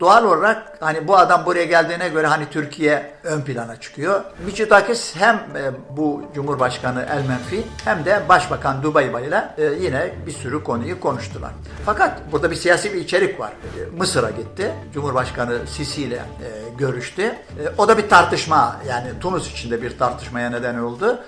doğal olarak hani bu adam buraya geldiğine göre hani Türkiye ön plana çıkıyor. Mitsotakis hem e, bu Cumhurbaşkanı El Menfi hem de Başbakan Dubayba ile yine bir sürü konuyu konuştular. Fakat burada bir siyasi bir içerik var. E, Mısır'a gitti. Cumhurbaşkanı Sisi ile e, görüştü. O da bir tartışma yani Tunus içinde bir tartışmaya neden oldu.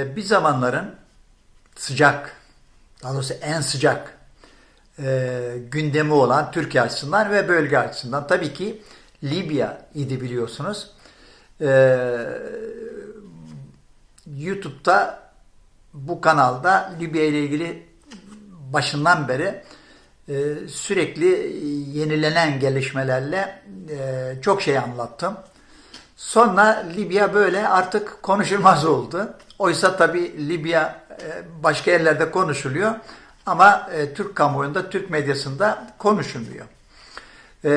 Ee, bir zamanların sıcak, daha doğrusu en sıcak e, gündemi olan Türkiye açısından ve bölge açısından tabii ki Libya idi biliyorsunuz. Ee, YouTube'da bu kanalda Libya ile ilgili başından beri e, sürekli yenilenen gelişmelerle e, çok şey anlattım. Sonra Libya böyle artık konuşulmaz oldu. Oysa tabii Libya e, başka yerlerde konuşuluyor ama e, Türk kamuoyunda, Türk medyasında konuşulmuyor. E,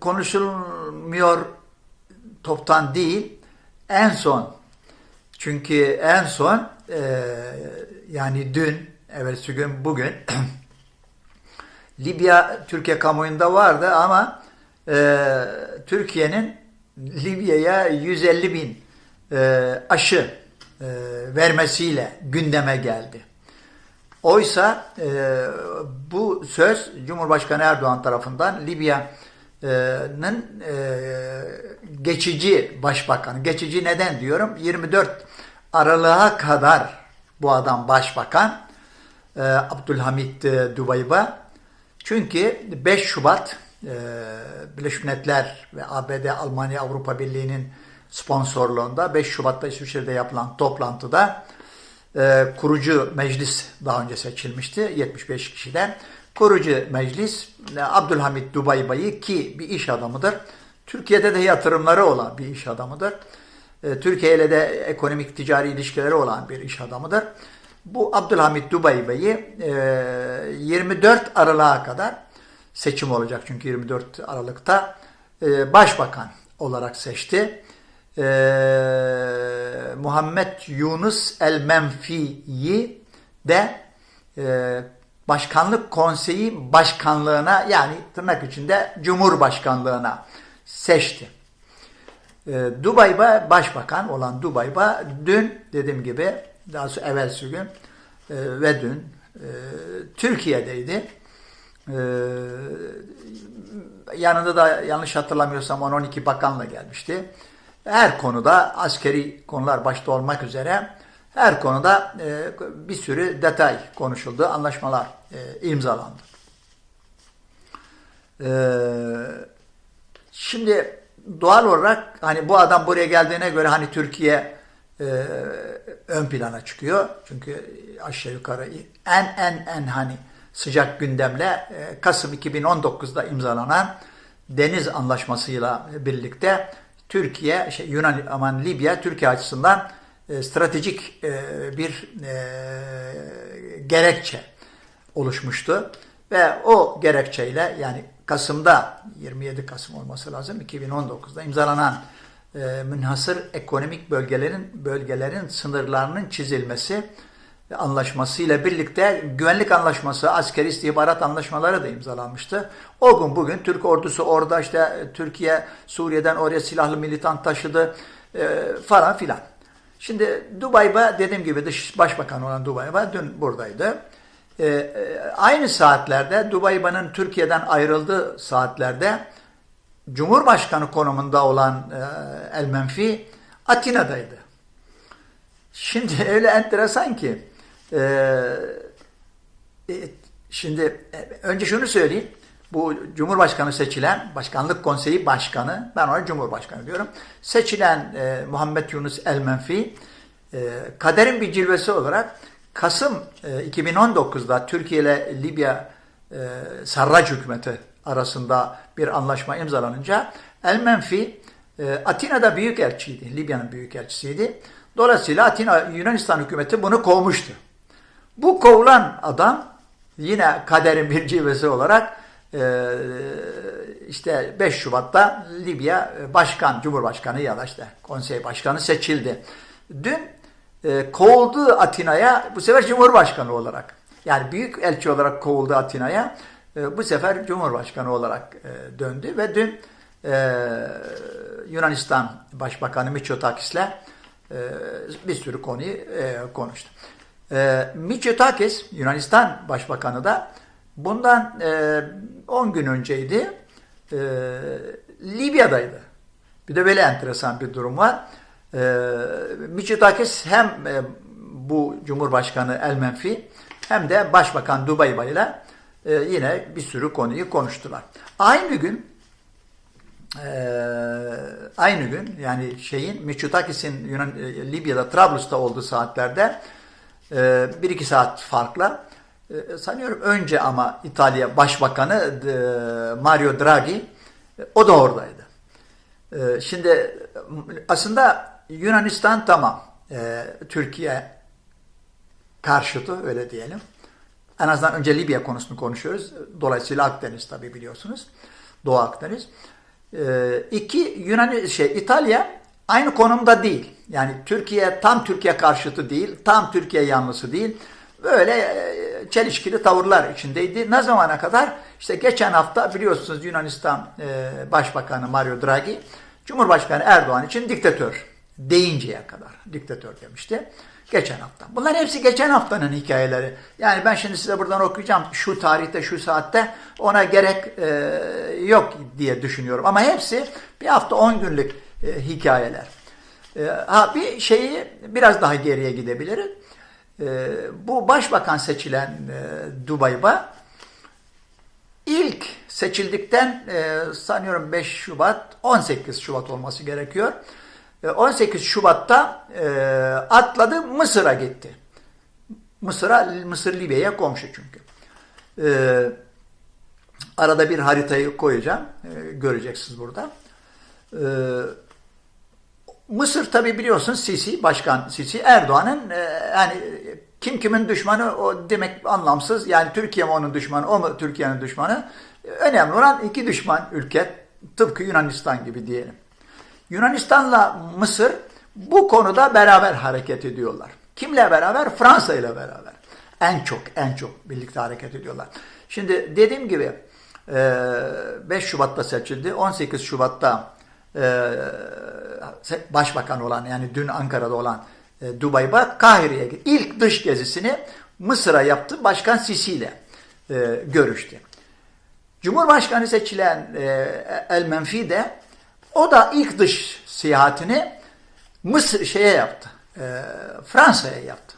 konuşulmuyor toptan değil, en son çünkü en son yani dün, evvelsi gün, bugün Libya Türkiye kamuoyunda vardı ama Türkiye'nin Libya'ya 150 bin e, aşı e, vermesiyle gündeme geldi. Oysa e, bu söz Cumhurbaşkanı Erdoğan tarafından Libya'nın e, geçici başbakanı, geçici neden diyorum 24 Aralık'a kadar bu adam başbakan e, Abdülhamit e, Dubayba çünkü 5 Şubat Birleşmiş Milletler ve ABD, Almanya, Avrupa Birliği'nin sponsorluğunda 5 Şubat'ta İsviçre'de yapılan toplantıda e, kurucu meclis daha önce seçilmişti 75 kişiden. Kurucu meclis e, Abdülhamit Dubaybay'ı ki bir iş adamıdır. Türkiye'de de yatırımları olan bir iş adamıdır. E, Türkiye ile de ekonomik ticari ilişkileri olan bir iş adamıdır. Bu Abdülhamit Dubaybay'ı e, 24 Aralık'a kadar seçim olacak çünkü 24 Aralık'ta e, başbakan olarak seçti. E, Muhammed Yunus El Menfi'yi de e, başkanlık konseyi başkanlığına yani tırnak içinde cumhurbaşkanlığına seçti. E, Dubai'ba başbakan olan Dubai'ba dün dediğim gibi daha sonra evvelsi gün e, ve dün e, Türkiye'deydi. Ee, yanında da yanlış hatırlamıyorsam 10-12 bakanla gelmişti. Her konuda askeri konular başta olmak üzere her konuda e, bir sürü detay konuşuldu, anlaşmalar e, imzalandı. E, şimdi doğal olarak hani bu adam buraya geldiğine göre hani Türkiye e, ön plana çıkıyor. Çünkü aşağı yukarı en en en hani sıcak gündemle e, Kasım 2019'da imzalanan deniz anlaşmasıyla birlikte Türkiye, şey, Yunan, aman Libya Türkiye açısından e, stratejik e, bir e, gerekçe oluşmuştu. Ve o gerekçeyle yani Kasım'da 27 Kasım olması lazım 2019'da imzalanan e, münhasır ekonomik bölgelerin bölgelerin sınırlarının çizilmesi anlaşmasıyla birlikte güvenlik anlaşması, askeri istihbarat anlaşmaları da imzalanmıştı. O gün bugün Türk ordusu orada işte Türkiye Suriye'den oraya silahlı militan taşıdı e, falan filan. Şimdi Dubai'ba dediğim gibi dış başbakan olan Dubai'ba dün buradaydı. E, e, aynı saatlerde Dubai'banın Türkiye'den ayrıldığı saatlerde Cumhurbaşkanı konumunda olan e, El Menfi Atina'daydı. Şimdi öyle enteresan ki ee, şimdi e, önce şunu söyleyeyim. Bu Cumhurbaşkanı seçilen, Başkanlık Konseyi Başkanı, ben ona Cumhurbaşkanı diyorum. Seçilen e, Muhammed Yunus El Menfi, e, kaderin bir cilvesi olarak Kasım e, 2019'da Türkiye ile Libya e, Sarraç hükümeti arasında bir anlaşma imzalanınca El Menfi e, Atina'da büyükelçiydi, Libya'nın büyükelçisiydi. Dolayısıyla Atina Yunanistan hükümeti bunu kovmuştu. Bu kovulan adam yine kaderin bir cilvesi olarak e, işte 5 Şubat'ta Libya Başkan, Cumhurbaşkanı ya da işte konsey başkanı seçildi. Dün e, kovuldu Atina'ya bu sefer Cumhurbaşkanı olarak. Yani büyük elçi olarak kovuldu Atina'ya. E, bu sefer Cumhurbaşkanı olarak döndü ve dün Yunanistan Başbakanı Mitsotakis'le bir sürü konuyu konuştu. E, Mitsotakis Yunanistan Başbakanı da bundan e, 10 gün önceydi e, Libya'daydı. Bir de böyle enteresan bir durum var. E, Mitsotakis hem e, bu Cumhurbaşkanı El Menfi hem de Başbakan Dubayba ile yine bir sürü konuyu konuştular. Aynı gün e, aynı gün yani şeyin Mitsotakis'in Yunan, e, Libya'da Trablus'ta olduğu saatlerde bir iki saat farkla e, sanıyorum önce ama İtalya Başbakanı e, Mario Draghi e, o da oradaydı. E, şimdi aslında Yunanistan tamam Türkiye karşıtı öyle diyelim. En azından önce Libya konusunu konuşuyoruz. Dolayısıyla Akdeniz tabi biliyorsunuz. Doğu Akdeniz. Ee, iki Yunan şey İtalya aynı konumda değil. Yani Türkiye tam Türkiye karşıtı değil, tam Türkiye yanlısı değil. Böyle e, çelişkili tavırlar içindeydi. Ne zamana kadar? İşte geçen hafta biliyorsunuz Yunanistan e, Başbakanı Mario Draghi Cumhurbaşkanı Erdoğan için diktatör deyinceye kadar diktatör demişti. Geçen hafta. Bunlar hepsi geçen haftanın hikayeleri. Yani ben şimdi size buradan okuyacağım şu tarihte, şu saatte ona gerek e, yok diye düşünüyorum. Ama hepsi bir hafta on günlük e, hikayeler. E, ha bir şeyi biraz daha geriye gidebiliriz. E, bu başbakan seçilen e, ilk seçildikten sanıyorum 5 Şubat, 18 Şubat olması gerekiyor. 18 Şubat'ta atladı Mısır'a gitti. Mısır'a Mısır Libya'ya komşu çünkü. Arada bir haritayı koyacağım. Göreceksiniz burada. E, Mısır tabi biliyorsun Sisi, Başkan Sisi Erdoğan'ın e, yani kim kimin düşmanı o demek anlamsız. Yani Türkiye mi onun düşmanı, o mu Türkiye'nin düşmanı? Önemli olan iki düşman ülke. Tıpkı Yunanistan gibi diyelim. Yunanistan'la Mısır bu konuda beraber hareket ediyorlar. Kimle beraber? Fransa ile beraber. En çok, en çok birlikte hareket ediyorlar. Şimdi dediğim gibi 5 Şubat'ta seçildi. 18 Şubat'ta başbakan olan yani dün Ankara'da olan Dubai'ba Kahire'ye gitti. İlk dış gezisini Mısır'a yaptı. Başkan Sisi ile görüştü. Cumhurbaşkanı seçilen El Menfi de o da ilk dış seyahatini Mısır şeye yaptı. E, Fransa'ya yaptı.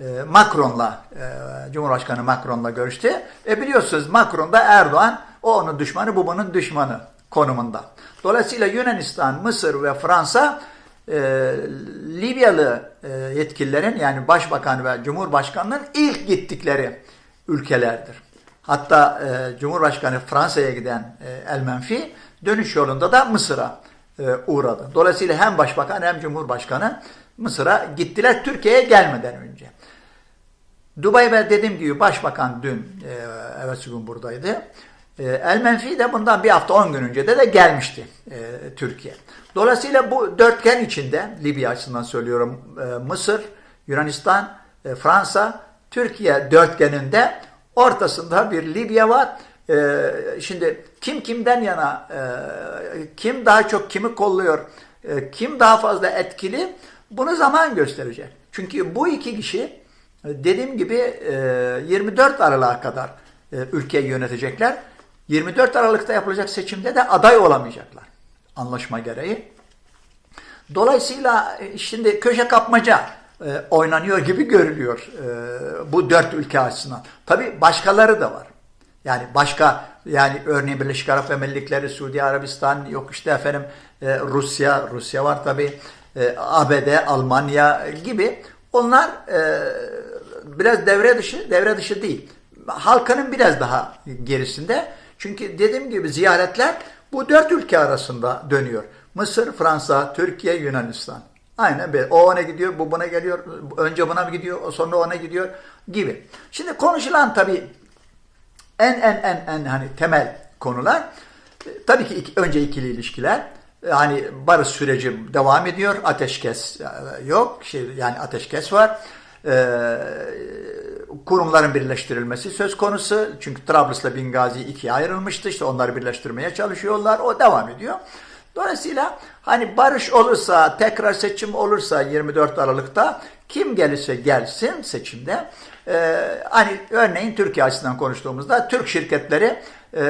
E, Macron'la e, Cumhurbaşkanı Macron'la görüştü. E biliyorsunuz Macron da Erdoğan o onun düşmanı bu bunun düşmanı konumunda. Dolayısıyla Yunanistan, Mısır ve Fransa e, Libyalı e, yetkililerin yani başbakan ve cumhurbaşkanının ilk gittikleri ülkelerdir. Hatta e, Cumhurbaşkanı Fransa'ya giden e, El Menfi Dönüş yolunda da Mısır'a e, uğradı. Dolayısıyla hem başbakan hem cumhurbaşkanı Mısır'a gittiler Türkiye'ye gelmeden önce. Dubai'de dediğim gibi başbakan dün e, evet gün buradaydı. E, El Menfi de bundan bir hafta on gün önce de de gelmişti e, Türkiye. Dolayısıyla bu dörtgen içinde Libya açısından söylüyorum e, Mısır, Yunanistan, e, Fransa, Türkiye dörtgeninde ortasında bir Libya var ee, şimdi kim kimden yana, e, kim daha çok kimi kolluyor, e, kim daha fazla etkili bunu zaman gösterecek. Çünkü bu iki kişi e, dediğim gibi e, 24 Aralık'a kadar e, ülkeyi yönetecekler. 24 Aralık'ta yapılacak seçimde de aday olamayacaklar anlaşma gereği. Dolayısıyla e, şimdi köşe kapmaca e, oynanıyor gibi görülüyor e, bu dört ülke açısından. Tabi başkaları da var. Yani başka yani örneğin Birleşik Arap Emirlikleri, Suudi Arabistan, yok işte efendim e, Rusya, Rusya var tabi, e, ABD, Almanya gibi. Onlar e, biraz devre dışı, devre dışı değil. Halkanın biraz daha gerisinde. Çünkü dediğim gibi ziyaretler bu dört ülke arasında dönüyor. Mısır, Fransa, Türkiye, Yunanistan. Aynen böyle. O ona gidiyor, bu buna geliyor. Önce buna gidiyor, sonra ona gidiyor gibi. Şimdi konuşulan tabii En en en en hani temel konular e, tabii ki iki- önce ikili ilişkiler. E, Hani barış süreci devam ediyor. Ateşkes e, yok. Şey yani ateşkes var. E, kurumların birleştirilmesi söz konusu. Çünkü Trablus'la Bingazi ikiye ayrılmıştı. İşte onları birleştirmeye çalışıyorlar. O devam ediyor. Dolayısıyla hani barış olursa, tekrar seçim olursa 24 Aralık'ta kim gelirse gelsin seçimde e, hani örneğin Türkiye açısından konuştuğumuzda Türk şirketleri e,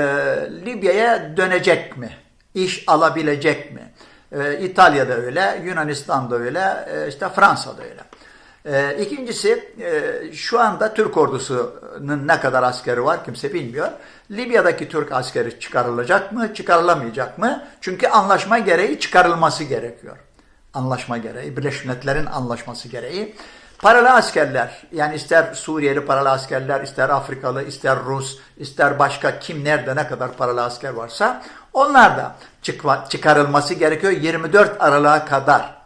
Libya'ya dönecek mi? İş alabilecek mi? E, İtalya'da öyle, Yunanistan'da öyle, e, işte Fransa'da öyle. E, ikincisi e, şu anda Türk ordusunun ne kadar askeri var kimse bilmiyor. Libya'daki Türk askeri çıkarılacak mı, çıkarılamayacak mı? Çünkü anlaşma gereği çıkarılması gerekiyor. Anlaşma gereği, Birleşmiş Milletler'in anlaşması gereği. Paralı askerler, yani ister Suriyeli paralı askerler, ister Afrikalı, ister Rus, ister başka kim nerede ne kadar paralı asker varsa onlar da çıkma- çıkarılması gerekiyor 24 Aralık'a kadar.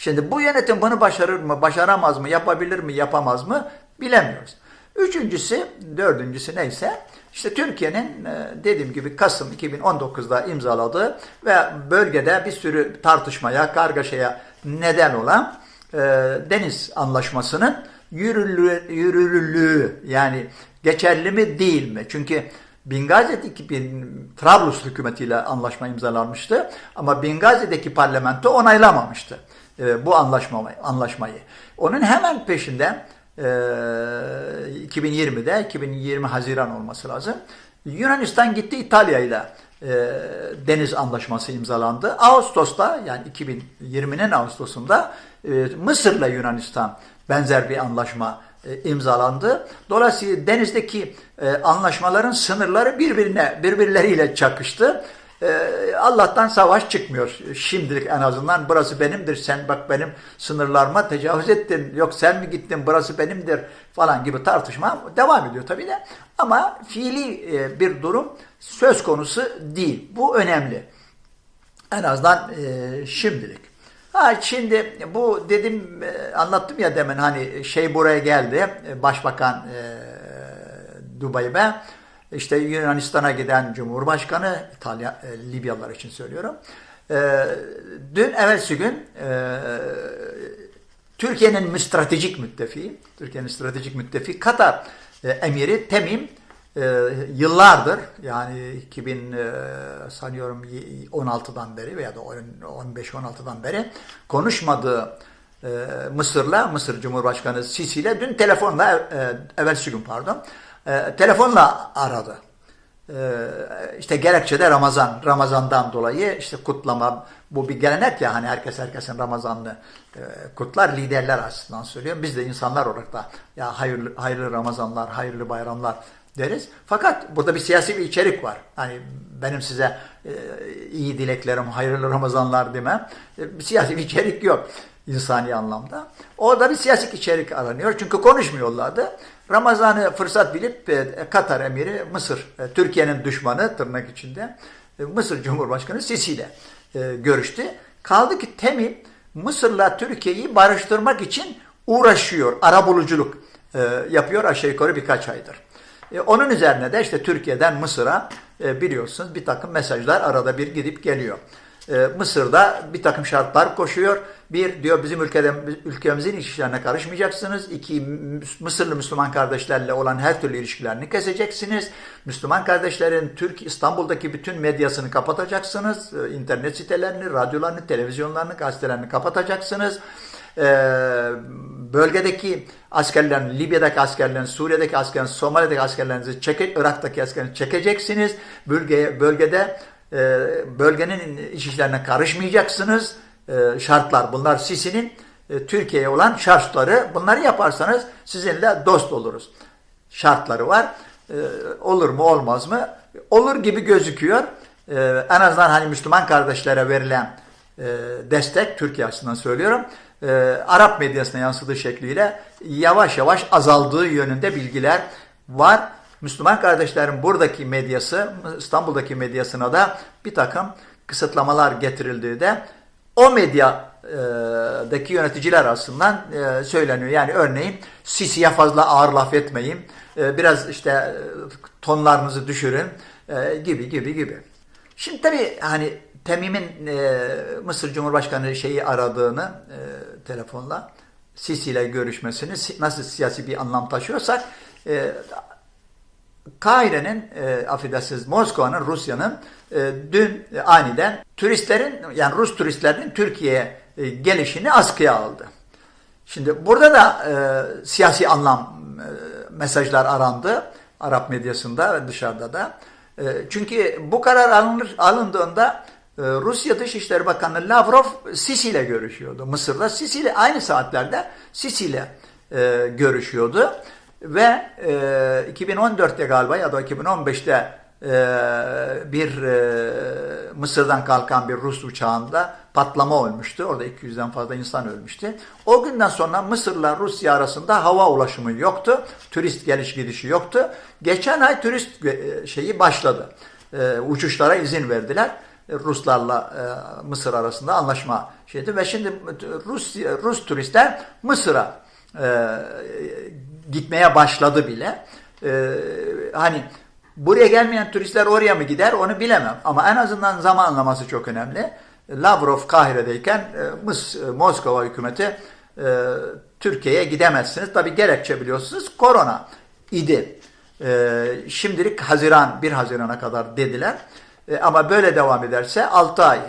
Şimdi bu yönetim bunu başarır mı, başaramaz mı, yapabilir mi, yapamaz mı bilemiyoruz. Üçüncüsü, dördüncüsü neyse işte Türkiye'nin e, dediğim gibi Kasım 2019'da imzaladığı ve bölgede bir sürü tartışmaya, kargaşaya neden olan e, deniz anlaşmasının yürürlüğü, yürürlüğü yani geçerli mi değil mi? Çünkü Bingazi'deki Trablus hükümetiyle anlaşma imzalanmıştı ama Bingazi'deki parlamento onaylamamıştı e, bu anlaşma, anlaşmayı. Onun hemen peşinde e, 2020'de 2020 Haziran olması lazım. Yunanistan gitti İtalya ile e, deniz anlaşması imzalandı. Ağustos'ta yani 2020'nin Ağustos'unda e, Mısır'la Yunanistan benzer bir anlaşma e, imzalandı. Dolayısıyla denizdeki e, anlaşmaların sınırları birbirine birbirleriyle çakıştı. E, Allah'tan savaş çıkmıyor. Şimdilik en azından burası benimdir. Sen bak benim sınırlarıma tecavüz ettin. Yok sen mi gittin burası benimdir falan gibi tartışma devam ediyor tabii de. Ama fiili e, bir durum söz konusu değil. Bu önemli. En azından e, şimdilik. Ha şimdi bu dedim e, anlattım ya demin hani şey buraya geldi başbakan e, Dubai'be işte Yunanistan'a giden Cumhurbaşkanı İtalya e, Libyalılar için söylüyorum. E, dün evvelsi gün e, Türkiye'nin stratejik müttefiği, Türkiye'nin stratejik müttefiği Katar e, emiri Temim e, yıllardır yani 2000 e, sanıyorum 16'dan beri veya da 15-16'dan beri konuşmadığı e, Mısır'la, Mısır Cumhurbaşkanı Sisi ile dün telefonla, e, evvelsi gün pardon, e, telefonla aradı. E, işte gerekçe de Ramazan, Ramazan'dan dolayı işte kutlama, bu bir gelenek ya hani herkes herkesin Ramazan'ını e, kutlar, liderler açısından söylüyorum. Biz de insanlar olarak da ya hayırlı, hayırlı Ramazanlar, hayırlı bayramlar deriz. Fakat burada bir siyasi bir içerik var. Hani benim size e, iyi dileklerim, hayırlı Ramazanlar demem. E, bir siyasi bir içerik yok insani anlamda. Orada bir siyasi içerik aranıyor. Çünkü konuşmuyorlardı. Ramazan'ı fırsat bilip e, Katar emiri Mısır, e, Türkiye'nin düşmanı tırnak içinde e, Mısır Cumhurbaşkanı Sisi ile görüştü. Kaldı ki Temim Mısır'la Türkiye'yi barıştırmak için uğraşıyor. Arabuluculuk yapıyor aşağı yukarı birkaç aydır. Onun üzerine de işte Türkiye'den Mısır'a biliyorsunuz bir takım mesajlar arada bir gidip geliyor. Mısır'da bir takım şartlar koşuyor. Bir diyor bizim ülkeden, ülkemizin işlerine karışmayacaksınız. İki Mısırlı Müslüman kardeşlerle olan her türlü ilişkilerini keseceksiniz. Müslüman kardeşlerin Türk İstanbul'daki bütün medyasını kapatacaksınız. E, internet sitelerini, radyolarını, televizyonlarını, gazetelerini kapatacaksınız e, bölgedeki askerlerin, Libya'daki askerlerin, Suriye'deki askerlerin, Somali'deki askerlerinizi çeke, Irak'taki askerlerini çekeceksiniz. Bölgeye, bölgede e, bölgenin iç işlerine karışmayacaksınız. E, şartlar bunlar Sisi'nin e, Türkiye'ye olan şartları. Bunları yaparsanız sizinle dost oluruz. Şartları var. E, olur mu olmaz mı? Olur gibi gözüküyor. En azından hani Müslüman kardeşlere verilen destek Türkiye açısından söylüyorum. Arap medyasına yansıdığı şekliyle yavaş yavaş azaldığı yönünde bilgiler var. Müslüman kardeşlerin buradaki medyası, İstanbul'daki medyasına da bir takım kısıtlamalar getirildiği de o medya Rusya'daki yöneticiler arasından e, söyleniyor. Yani örneğin Sisi'ye fazla ağır laf etmeyin, e, biraz işte e, tonlarınızı düşürün gibi gibi gibi. Şimdi tabii hani Temim'in Mısır Cumhurbaşkanı şeyi aradığını telefonla Sisi ile görüşmesini si- nasıl siyasi bir anlam taşıyorsak Kahire'nin, e, affedersiniz Moskova'nın, Rusya'nın e, dün e, aniden turistlerin, yani Rus turistlerinin Türkiye'ye e, gelişini askıya aldı. Şimdi burada da e, siyasi anlam e, mesajlar arandı Arap medyasında ve dışarıda da. E, çünkü bu karar alınır, alındığında e, Rusya Dışişleri Bakanı Lavrov Sisi ile görüşüyordu. Mısır'da Sisi ile aynı saatlerde Sisi ile e, görüşüyordu. Ve e, 2014'te galiba ya da 2015'te e, bir e, Mısır'dan kalkan bir Rus uçağında patlama olmuştu. Orada 200'den fazla insan ölmüştü. O günden sonra Mısır'la Rusya arasında hava ulaşımı yoktu. Turist geliş gidişi yoktu. Geçen ay turist e, şeyi başladı. E, uçuşlara izin verdiler. Ruslarla e, Mısır arasında anlaşma şeydi ve şimdi Rus Rus turistler Mısır'a e, gitmeye başladı bile. E, hani buraya gelmeyen turistler oraya mı gider onu bilemem. Ama en azından zamanlaması çok önemli. Lavrov Kahire'deyken e, Mıs e, Moskova hükümeti e, Türkiye'ye gidemezsiniz. Tabi gerekçe biliyorsunuz korona idi. Şimdilik Haziran 1 Haziran'a kadar dediler. Ama böyle devam ederse 6 ay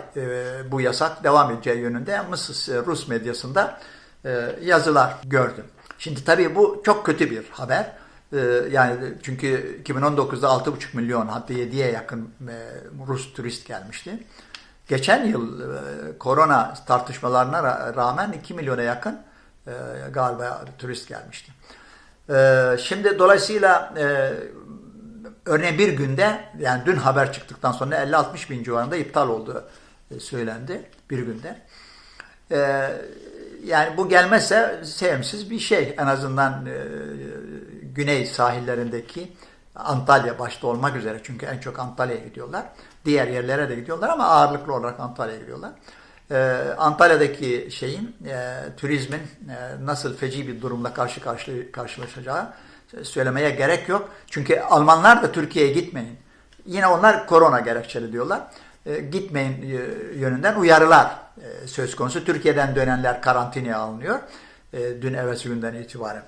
bu yasak devam edeceği yönünde Mısır Rus medyasında yazılar gördüm. Şimdi tabii bu çok kötü bir haber. E, yani çünkü 2019'da 6,5 milyon hatta 7'ye yakın e, Rus turist gelmişti. Geçen yıl e, korona tartışmalarına ra- rağmen 2 milyona yakın e, galiba turist gelmişti. E, şimdi dolayısıyla örneğin bir günde yani dün haber çıktıktan sonra 50-60 bin civarında iptal olduğu e, söylendi bir günde. Yani bu gelmezse sevimsiz bir şey. En azından e, güney sahillerindeki Antalya başta olmak üzere çünkü en çok Antalya'ya gidiyorlar. Diğer yerlere de gidiyorlar ama ağırlıklı olarak Antalya'ya gidiyorlar. Ee, Antalya'daki şeyin, e, turizmin e, nasıl feci bir durumla karşı karşı karşılaşacağı söylemeye gerek yok. Çünkü Almanlar da Türkiye'ye gitmeyin. Yine onlar korona gerekçeli diyorlar. E, gitmeyin e, yönünden uyarılar e, söz konusu. Türkiye'den dönenler karantinaya alınıyor. Dün evvelsi günden itibaren.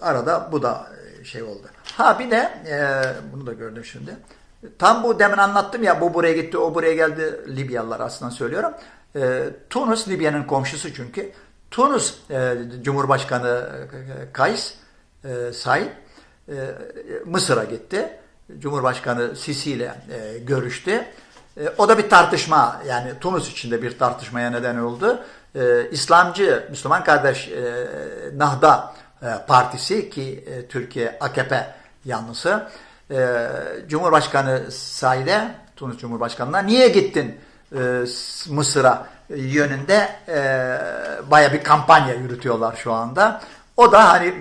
Arada bu da şey oldu. Ha bir de bunu da gördüm şimdi. Tam bu demin anlattım ya bu buraya gitti o buraya geldi Libyalılar aslında söylüyorum. Tunus Libya'nın komşusu çünkü. Tunus Cumhurbaşkanı Kays e, Mısır'a gitti. Cumhurbaşkanı Sisi ile e, görüştü. E, o da bir tartışma yani Tunus içinde bir tartışmaya neden oldu. E, İslamcı Müslüman Kardeş e, Nahda e, Partisi ki e, Türkiye AKP yanlısı e, Cumhurbaşkanı Said'e Tunus Cumhurbaşkanı'na niye gittin e, Mısır'a yönünde e, baya bir kampanya yürütüyorlar şu anda. O da hani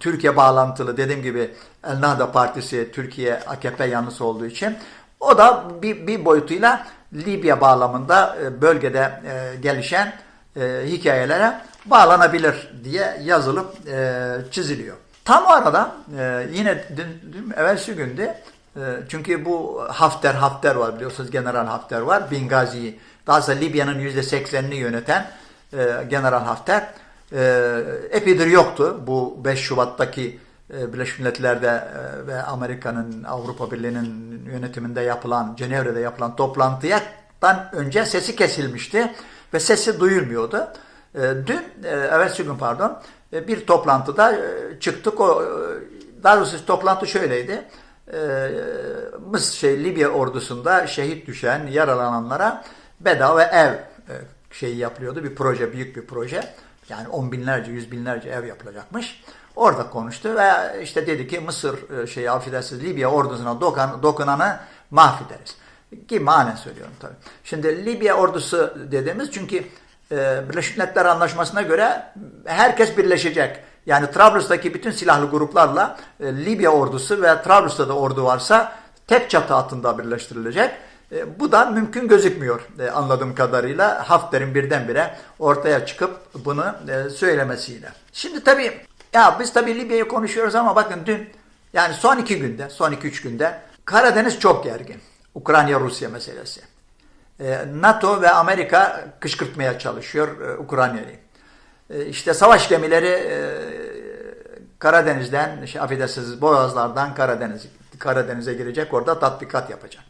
Türkiye bağlantılı dediğim gibi El Nahda Partisi Türkiye AKP yanlısı olduğu için o da bir, bir boyutuyla Libya bağlamında e, bölgede e, gelişen e, hikayelere bağlanabilir diye yazılıp çiziliyor. Tam o arada yine dün, dün evvelsi günde çünkü bu Hafter Hafter var biliyorsunuz General Hafter var. Bingazi'yi daha sonra Libya'nın %80'ini yöneten General Hafter e, epeydir yoktu. Bu 5 Şubat'taki e, Birleşmiş Milletler'de e, ve Amerika'nın Avrupa Birliği'nin yönetiminde yapılan Cenevre'de yapılan toplantıdan önce sesi kesilmişti ve sesi duyulmuyordu. E, dün, e, evvelsi gün pardon, e, bir toplantıda e, çıktık. O, e, daha doğrusu toplantı şöyleydi. E, Mısır şey, Libya ordusunda şehit düşen, yaralananlara bedava ev e, şeyi yapılıyordu. Bir proje, büyük bir proje. Yani on binlerce, yüz binlerce ev yapılacakmış. Orada konuştu ve işte dedi ki Mısır e, şeyi affedersiniz Libya ordusuna dokan, dokunanı mahvederiz. Ki manen söylüyorum tabii. Şimdi Libya ordusu dediğimiz çünkü e, Birleşmiş Milletler Anlaşması'na göre herkes birleşecek. Yani Trablus'taki bütün silahlı gruplarla e, Libya ordusu ve Trablus'ta da ordu varsa tek çatı altında birleştirilecek. E, bu da mümkün gözükmüyor e, anladığım kadarıyla Hafter'in birdenbire ortaya çıkıp bunu e, söylemesiyle. Şimdi tabii ya biz tabii Libya'yı konuşuyoruz ama bakın dün yani son iki günde, son iki üç günde Karadeniz çok gergin. Ukrayna-Rusya meselesi. E, NATO ve Amerika kışkırtmaya çalışıyor e, Ukrayna'yı. E, İşte savaş gemileri e, Karadeniz'den, şey, affedersiniz Boğazlardan Karadeniz, Karadeniz'e girecek orada tatbikat yapacak.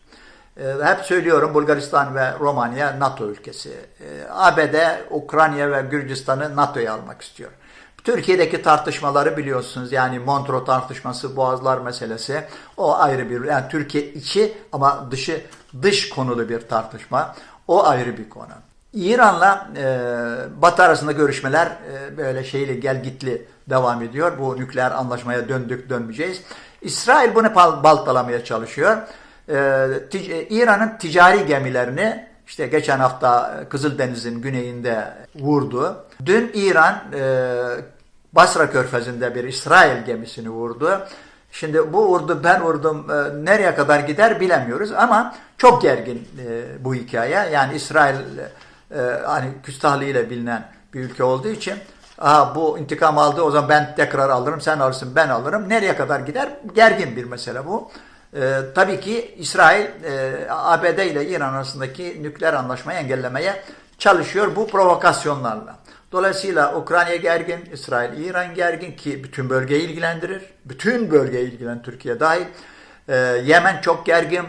E, Hep söylüyorum Bulgaristan ve Romanya NATO ülkesi. E, ABD, Ukrayna ve Gürcistan'ı NATO'ya almak istiyor. Türkiye'deki tartışmaları biliyorsunuz yani Montreux tartışması, Boğazlar meselesi o ayrı bir yani Türkiye içi ama dışı dış konulu bir tartışma. O ayrı bir konu. İran'la e, Batı arasında görüşmeler e, böyle şeyli gel gitli devam ediyor. Bu nükleer anlaşmaya döndük dönmeyeceğiz. İsrail bunu bal- baltalamaya çalışıyor. E, tic- e, İran'ın ticari gemilerini işte geçen hafta Kızıldeniz'in güneyinde vurdu. Dün İran e, Basra Körfezi'nde bir İsrail gemisini vurdu. Şimdi bu vurdu ben vurdum e, nereye kadar gider bilemiyoruz ama çok gergin e, bu hikaye. Yani İsrail e, hani küstahlığıyla bilinen bir ülke olduğu için Aha, bu intikam aldı o zaman ben tekrar alırım sen alırsın ben alırım. Nereye kadar gider? Gergin bir mesele bu. Ee, tabii ki İsrail e, ABD ile İran arasındaki nükleer anlaşmayı engellemeye çalışıyor bu provokasyonlarla. Dolayısıyla Ukrayna gergin, İsrail, İran gergin ki bütün bölgeyi ilgilendirir. Bütün bölgeyi ilgilen Türkiye dahil. Ee, Yemen çok gergin.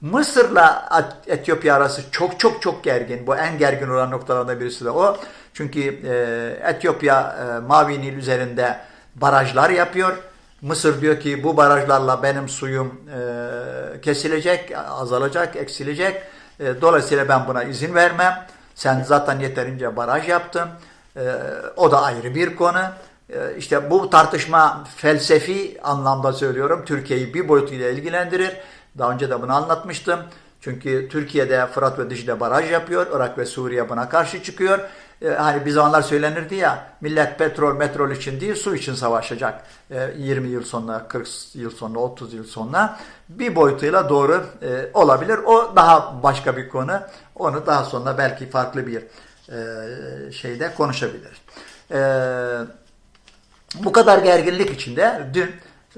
Mısır'la Etiyopya arası çok çok çok gergin. Bu en gergin olan noktalardan birisi de o. Çünkü e, Etiyopya e, Mavi Nil üzerinde barajlar yapıyor. Mısır diyor ki bu barajlarla benim suyum e, kesilecek, azalacak, eksilecek. E, dolayısıyla ben buna izin vermem. Sen zaten yeterince baraj yaptın. E, o da ayrı bir konu. E, işte bu tartışma felsefi anlamda söylüyorum. Türkiye'yi bir boyutuyla ilgilendirir. Daha önce de bunu anlatmıştım. Çünkü Türkiye'de Fırat ve Dicle baraj yapıyor. Irak ve Suriye buna karşı çıkıyor. Ee, hani bir zamanlar söylenirdi ya millet petrol metrol için değil su için savaşacak. Ee, 20 yıl sonra, 40 yıl sonra, 30 yıl sonra bir boyutuyla doğru e, olabilir. O daha başka bir konu. Onu daha sonra belki farklı bir e, şeyde konuşabiliriz. E, bu kadar gerginlik içinde dün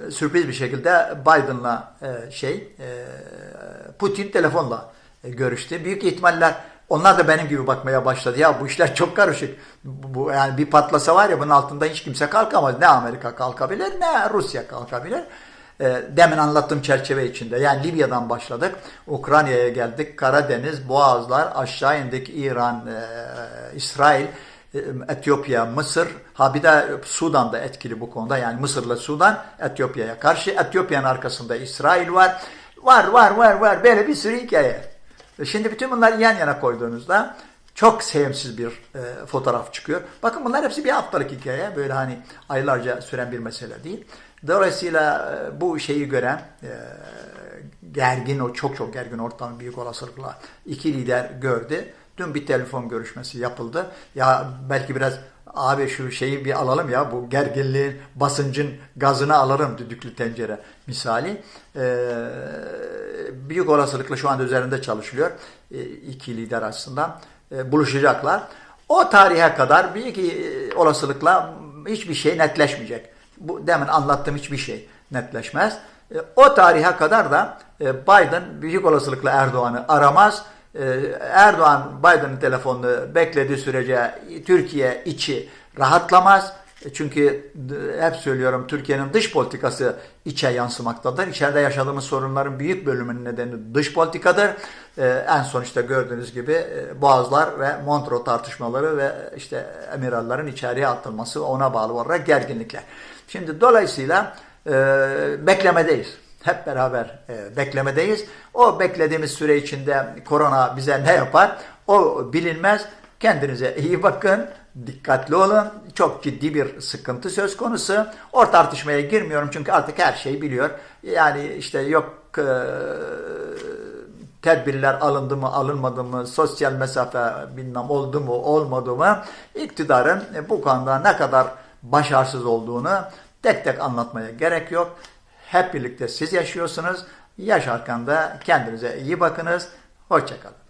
e, sürpriz bir şekilde Biden'la e, şey e, Putin telefonla e, görüştü. Büyük ihtimalle onlar da benim gibi bakmaya başladı. Ya bu işler çok karışık. Bu, yani bir patlasa var ya bunun altında hiç kimse kalkamaz. Ne Amerika kalkabilir ne Rusya kalkabilir. E, demin anlattığım çerçeve içinde. Yani Libya'dan başladık. Ukrayna'ya geldik. Karadeniz, Boğazlar, aşağı indik. İran, e, İsrail, e, Etiyopya, Mısır, ha bir de Sudan da etkili bu konuda. Yani Mısır'la Sudan Etiyopya'ya karşı. Etiyopya'nın arkasında İsrail var. Var var var var böyle bir sürü hikaye. E, Şimdi bütün bunları yan yana koyduğunuzda çok sevimsiz bir e, fotoğraf çıkıyor. Bakın bunlar hepsi bir haftalık hikaye. Böyle hani aylarca süren bir mesele değil. Dolayısıyla e, bu şeyi gören e, gergin o çok çok gergin ortamı büyük olasılıkla iki lider gördü. Dün bir telefon görüşmesi yapıldı. Ya belki biraz abi şu şeyi bir alalım ya bu gerginliğin basıncın gazını alalım düdüklü tencere misali. Ee, büyük olasılıkla şu anda üzerinde çalışılıyor ee, iki lider açısından Ee, buluşacaklar. O tarihe kadar büyük e, olasılıkla hiçbir şey netleşmeyecek. Bu demin anlattığım hiçbir şey netleşmez. E, O tarihe kadar da e, Biden büyük olasılıkla Erdoğan'ı aramaz. E, Erdoğan Biden'ın telefonunu beklediği sürece Türkiye içi rahatlamaz. E, Çünkü hep söylüyorum Türkiye'nin dış politikası içe yansımaktadır. İçeride yaşadığımız sorunların büyük bölümünün nedeni dış politikadır. E, en son işte gördüğünüz gibi e, Boğazlar ve Montreux tartışmaları ve işte emirallerin içeriye atılması ona bağlı olarak gerginlikler. Şimdi dolayısıyla e, beklemedeyiz. Hep beraber e, beklemedeyiz. O beklediğimiz süre içinde korona bize ne yapar? O bilinmez. Kendinize iyi bakın. Dikkatli olun. Çok ciddi bir sıkıntı söz konusu. O tartışmaya girmiyorum çünkü artık her şeyi biliyor. Yani işte yok e, tedbirler alındı mı alınmadı mı, sosyal mesafe bilmem oldu mu olmadı mı, iktidarın bu konuda ne kadar başarısız olduğunu tek tek anlatmaya gerek yok. Hep birlikte siz yaşıyorsunuz. Yaşarken de kendinize iyi bakınız. Hoşçakalın.